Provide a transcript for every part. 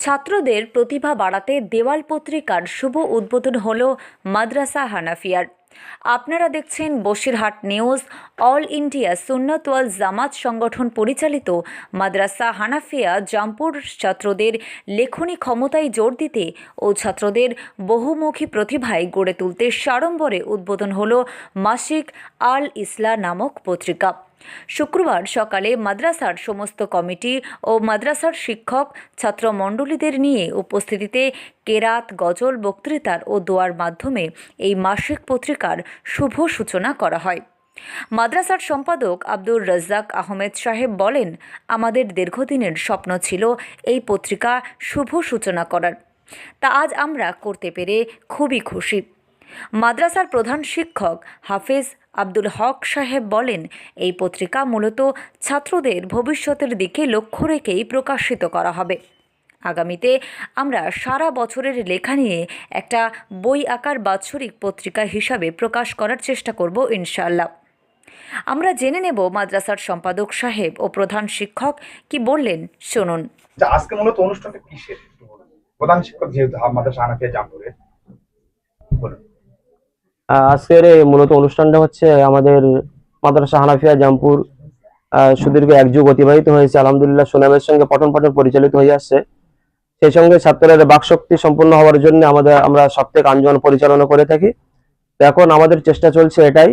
ছাত্রদের প্রতিভা বাড়াতে দেওয়াল পত্রিকার শুভ উদ্বোধন হল মাদ্রাসা হানাফিয়ার। আপনারা দেখছেন বসিরহাট নিউজ, অল ইন্ডিয়া সুন্নত ওয়াল জামাত সংগঠন পরিচালিত মাদ্রাসা হানাফিয়া। জামপুর ছাত্রদের লেখনী ক্ষমতায় জোর দিতে ও ছাত্রদের বহুমুখী প্রতিভায় গড়ে তুলতে সাড়ম্বরে উদ্বোধন হল মাসিক আল ইসলা নামক পত্রিকা। শুক্রবার সকালে মাদ্রাসার সমস্ত কমিটি ও মাদ্রাসার শিক্ষক, ছাত্রমণ্ডলীদের নিয়ে উপস্থিতিতে কেরাত, গজল, বক্তৃতার ও দোয়ার মাধ্যমে এই মাসিক পত্রিকার শুভ সূচনা করা হয়। মাদ্রাসার সম্পাদক আব্দুর রাজ্জাক আহমেদ সাহেব বলেন, আমাদের দীর্ঘদিনের স্বপ্ন ছিল এই পত্রিকা শুভ সূচনা করার। তা আজ আমরা করতে পেরে খুবই খুশি। মাদ্রাসার প্রধান শিক্ষক হাফেজ আব্দুল হক সাহেব বলেন, এই পত্রিকা মূলত ছাত্রদের ভবিষ্যতের দিকে লক্ষ্য রেখেই প্রকাশিত করা হবে। আগামীতে আমরা সারা বছরের লেখা নিয়ে একটা বই আকার বাৎসরিক পত্রিকা হিসাবে প্রকাশ করার চেষ্টা করব ইনশাআল্লাহ। আমরা জেনে নেব মাদ্রাসার সম্পাদক সাহেব ও প্রধান শিক্ষক কি বললেন, শুনুন। যে আজকে মূলত অনুষ্ঠানটা কিসের প্রধান শিক্ষক যেহেতু বলুন। আহ আজকের মূলত অনুষ্ঠানটা হচ্ছে আমাদের মাদ্রাসা হানাফিয়া জামপুর সুদীর্ঘ এক যুগ অতিবাহিত হয়েছে। আলহামদুলিল্লাহ সুনামের সঙ্গে পঠন পাঠন পরিচালিত হয়ে আসছে। সেই সঙ্গে ছাত্রদের বাকশক্তি সম্পূর্ণ হওয়ার জন্য আমাদের, আমরা সপ্তাহে আঞ্জন পরিচালনা করে থাকি। এখন আমাদের চেষ্টা চলছে এটাই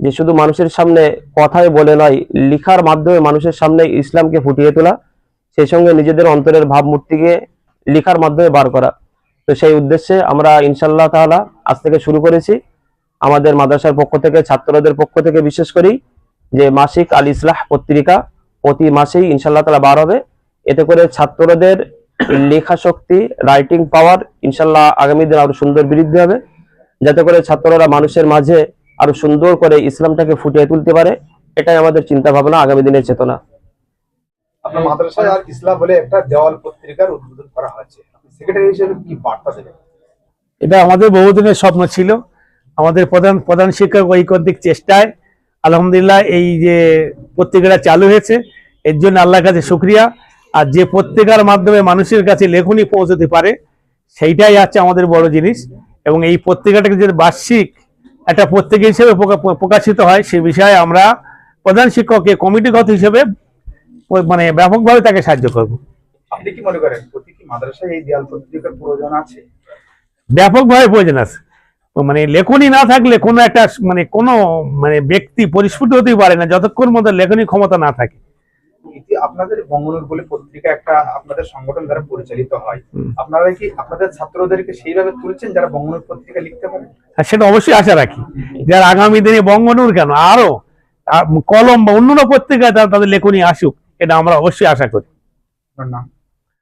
যে শুধু মানুষের সামনে কথাই বলে নয়, লিখার মাধ্যমে মানুষের সামনে ইসলামকে ফুটিয়ে তোলা, সেই সঙ্গে নিজেদের অন্তরের ভাবমূর্তিকে লিখার মাধ্যমে বার করা। তো সেই উদ্দেশ্যে আমরা ইনশাল্লাহ তাআলা আজ থেকে শুরু করেছি। আমাদের মাদ্রাসার পক্ষ থেকে ছাত্রদের পক্ষ থেকে বিশেষ করি যে মাসিক আল ইসলাহ পত্রিকা প্রতি মাসেই ইনশাল্লাহ তালা বার হবে। এতে করে ছাত্রদের লেখা শক্তি রাইটিং পাওয়ার ইনশাল্লাহ আগামী দিন আরও সুন্দর বৃদ্ধি হবে। যাতে করে ছাত্ররা মানুষের মাঝে আরও সুন্দর করে ইসলামটাকে ফুটিয়ে তুলতে পারে এটাই আমাদের চিন্তা ভাবনা আগামী দিনের চেতনা। আপনার মাদ্রাসায় আর ইসলাম বলে একটা দেওয়াল পত্রিকার উদ্বোধন করা হয়েছে। সেক্রেটারি হিসেবে কি বার্তা দেবেন? এটা আমাদের বহুদিনের স্বপ্ন ছিল। আমাদের প্রধান প্রধান শিক্ষক ঐকন্তিক চেষ্টায়। আলহামদুলিল্লাহ এই যে পত্রিকাটা চালু হয়েছে এর জন্য আল্লাহর কাছে শুক্রিয়া। আর যে পত্রিকার মাধ্যমে মানুষের কাছে লেখনী পৌঁছতে পারে সেইটাই আছে আমাদের বড় জিনিস। এবং এই পত্রিকাটাকে যদি বার্ষিক একটা পত্রিকা হিসেবে প্রকাশিত হয় সে বিষয়ে আমরা প্রধান শিক্ষককে কমিটিগত হিসেবে মানে ব্যাপকভাবে তাকে সাহায্য করব। আপনি কি মনে করেন প্রতিটি মাদ্রাসায় এই দেওয়াল পত্রিকার প্রয়োজন আছে? ব্যাপকভাবে প্রয়োজন আছে। মানে লেখনী না থাকলে কোনো একটা মানে কোনো মানে ব্যক্তি পরিস্ফুট হতেই পারে না যতক্ষণ মতো লেখনী ক্ষমতা না থাকে। আপনাদের বঙ্গনুর বলে পত্রিকা একটা আপনাদের সংগঠন দ্বারা পরিচালিত হয়। আপনারা কি আপনাদের ছাত্রদেরকে সেইভাবে তুলছেন যারা বঙ্গনুর পত্রিকা লিখতে পারে? সেটা অবশ্যই আশা রাখি। যার আগামী দিনে বঙ্গনুর কেন? আরও কলম বা অন্যান্য পত্রিকায় তারা তাদের লেখনী আসুক এটা আমরা অবশ্যই আশা করি। নাম